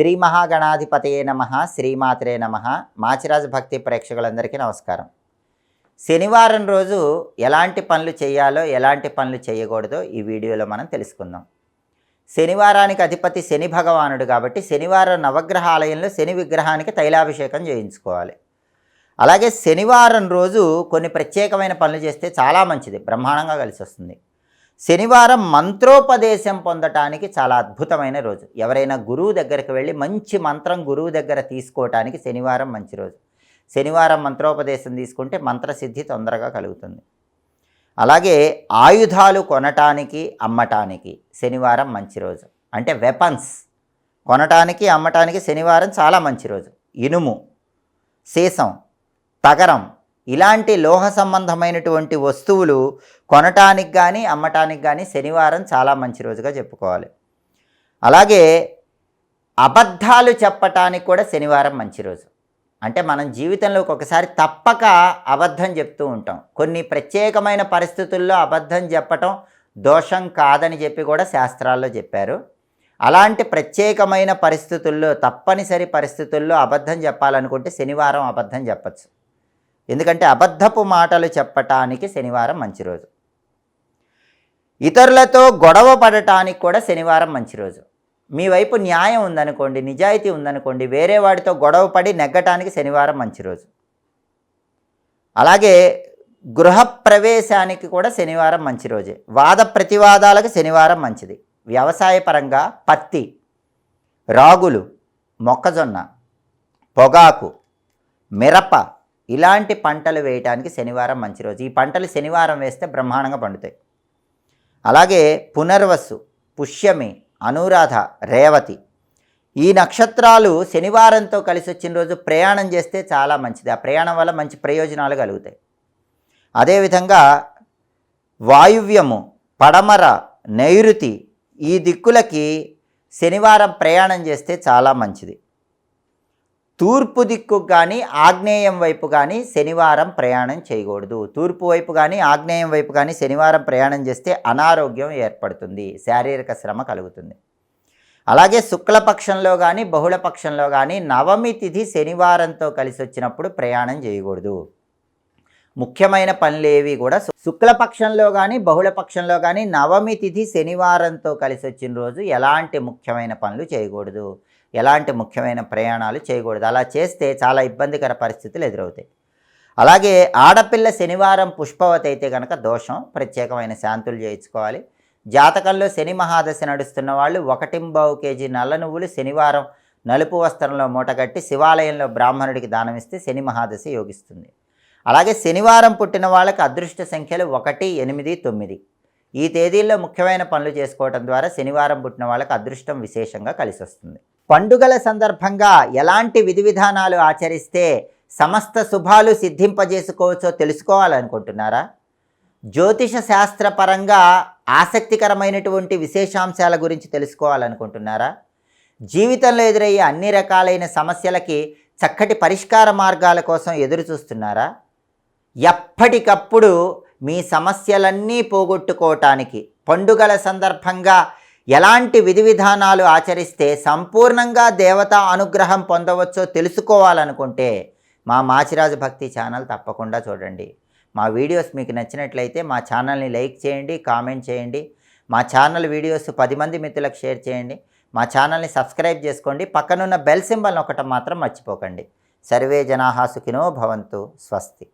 శ్రీ మహాగణాధిపతయే నమ శ్రీమాత్రే నమ. మాచిరాజు భక్తి ప్రేక్షకులందరికీ నమస్కారం. శనివారం రోజు ఎలాంటి పనులు చేయాలో ఎలాంటి పనులు చేయకూడదో ఈ వీడియోలో మనం తెలుసుకుందాం. శనివారానికి అధిపతి శని భగవానుడు కాబట్టి శనివారం నవగ్రహ ఆలయంలో శని విగ్రహానికి తైలాభిషేకం చేయించుకోవాలి. అలాగే శనివారం రోజు కొన్ని ప్రత్యేకమైన పనులు చేస్తే చాలా మంచిది బ్రహ్మాండంగా కలిసి వస్తుంది శనివారం మంత్రోపదేశం పొందటానికి చాలా అద్భుతమైన రోజు. ఎవరైనా గురువు దగ్గరికి వెళ్ళి మంచి మంత్రం గురువు దగ్గర తీసుకోవటానికి శనివారం మంచి రోజు. శనివారం మంత్రోపదేశం తీసుకుంటే మంత్రసిద్ధి తొందరగా కలుగుతుంది. అలాగే ఆయుధాలు కొనటానికి అమ్మటానికి శనివారం మంచి రోజు. అంటే వెపన్స్ కొనటానికి అమ్మటానికి శనివారం చాలా మంచి రోజు. ఇనుము సీసం తగరం ఇలాంటి లోహ సంబంధమైనటువంటి వస్తువులు కొనటానికి కానీ అమ్మటానికి కానీ శనివారం చాలా మంచి రోజుగా చెప్పుకోవాలి. అలాగే అబద్ధాలు చెప్పటానికి కూడా శనివారం మంచి రోజు. అంటే మనం జీవితంలో ఒక్కొక్కసారి తప్పక అబద్ధం చెప్తూ ఉంటాం. కొన్ని ప్రత్యేకమైన పరిస్థితుల్లో అబద్ధం చెప్పటం దోషం కాదని చెప్పి కూడా శాస్త్రాల్లో చెప్పారు. అలాంటి ప్రత్యేకమైన పరిస్థితుల్లో తప్పనిసరి పరిస్థితుల్లో అబద్ధం చెప్పాలనుకుంటే శనివారం అబద్ధం చెప్పచ్చు. ఎందుకంటే అబద్ధపు మాటలు చెప్పటానికి శనివారం మంచి రోజు. ఇతరులతో గొడవ పడటానికి కూడా శనివారం మంచి రోజు. మీ వైపు న్యాయం ఉందనుకోండి నిజాయితీ ఉందనుకోండి వేరే వాడితో గొడవ పడి నెగ్గటానికి శనివారం మంచి రోజు. అలాగే గృహప్రవేశానికి కూడా శనివారం మంచి రోజే. వాద ప్రతివాదాలకు శనివారం మంచిది. వ్యవసాయపరంగా పత్తి రాగులు మొక్కజొన్న పొగాకు మిరప ఇలాంటి పంటలు వేయటానికి శనివారం మంచి రోజు. ఈ పంటలు శనివారం వేస్తే బ్రహ్మాండంగా పండుతాయి. అలాగే పునర్వసు పుష్యమి అనురాధ రేవతి ఈ నక్షత్రాలు శనివారంతో కలిసి వచ్చిన రోజు ప్రయాణం చేస్తే చాలా మంచిది. ఆ ప్రయాణం వల్ల మంచి ప్రయోజనాలు కలుగుతాయి. అదేవిధంగా వాయువ్యము పడమర నైరుతి ఈ దిక్కులకి శనివారం ప్రయాణం చేస్తే చాలా మంచిది. తూర్పు దిక్కు కానీ ఆగ్నేయం వైపు కానీ శనివారం ప్రయాణం చేయకూడదు. తూర్పు వైపు కానీ ఆగ్నేయం వైపు కానీ శనివారం ప్రయాణం చేస్తే అనారోగ్యం ఏర్పడుతుంది. శారీరక శ్రమ కలుగుతుంది. అలాగే శుక్లపక్షంలో కానీ బహుళపక్షంలో కానీ నవమి తిథి శనివారంతో కలిసి వచ్చినప్పుడు ప్రయాణం చేయకూడదు. ముఖ్యమైన పనులేవి కూడా శుక్లపక్షంలో కానీ బహుళపక్షంలో కానీ నవమి తిథి శనివారంతో కలిసి వచ్చిన రోజు ఎలాంటి ముఖ్యమైన పనులు చేయకూడదు. ఎలాంటి ముఖ్యమైన ప్రయాణాలు చేయకూడదు. అలా చేస్తే చాలా ఇబ్బందికర పరిస్థితులు ఎదురవుతాయి. అలాగే ఆడపిల్ల శనివారం పుష్పవతి అయితే కనుక దోషం ప్రత్యేకమైన శాంతులు చేయించుకోవాలి. జాతకంలో శని మహాదశ నడుస్తున్న వాళ్ళు ఒకటింబావు కేజీ నల్ల నువ్వులు శనివారం నలుపు వస్త్రంలో మూటగట్టి శివాలయంలో బ్రాహ్మణుడికి దానమిస్తే శని మహాదశ యోగిస్తుంది. అలాగే శనివారం పుట్టిన వాళ్ళకి అదృష్ట సంఖ్యలు ఒకటి ఎనిమిది తొమ్మిది. ఈ తేదీల్లో ముఖ్యమైన పనులు చేసుకోవడం ద్వారా శనివారం పుట్టిన వాళ్ళకి అదృష్టం విశేషంగా కలిసి వస్తుంది పండుగల సందర్భంగా ఎలాంటి విధి విధానాలు ఆచరిస్తే సమస్త శుభాలు సిద్ధింపజేసుకోవచ్చో తెలుసుకోవాలనుకుంటున్నారా? జ్యోతిష శాస్త్రపరంగా ఆసక్తికరమైనటువంటి విశేషాంశాల గురించి తెలుసుకోవాలనుకుంటున్నారా? జీవితంలో ఎదురయ్యే అన్ని రకాలైన సమస్యలకి చక్కటి పరిష్కార మార్గాల కోసం ఎదురు చూస్తున్నారా ఎప్పటికప్పుడు మీ సమస్యలన్నీ పోగొట్టుకోవటానికి పండుగల సందర్భంగా ఎలాంటి విధి విధానాలు ఆచరిస్తే సంపూర్ణంగా దేవతా అనుగ్రహం పొందవచ్చో తెలుసుకోవాలనుకుంటే మా మాచిరాజు భక్తి ఛానల్ తప్పకుండా చూడండి. మా వీడియోస్ మీకు నచ్చినట్లయితే మా ఛానల్ని లైక్ చేయండి కామెంట్ చేయండి. మా ఛానల్ వీడియోస్ పది మంది మిత్రులకు షేర్ చేయండి. మా ఛానల్ని సబ్స్క్రైబ్ చేసుకోండి. పక్కనున్న బెల్ సింబల్ ఒకటి మాత్రం మర్చిపోకండి. సర్వే జనాహాసుకినో భవంతు. స్వస్తి.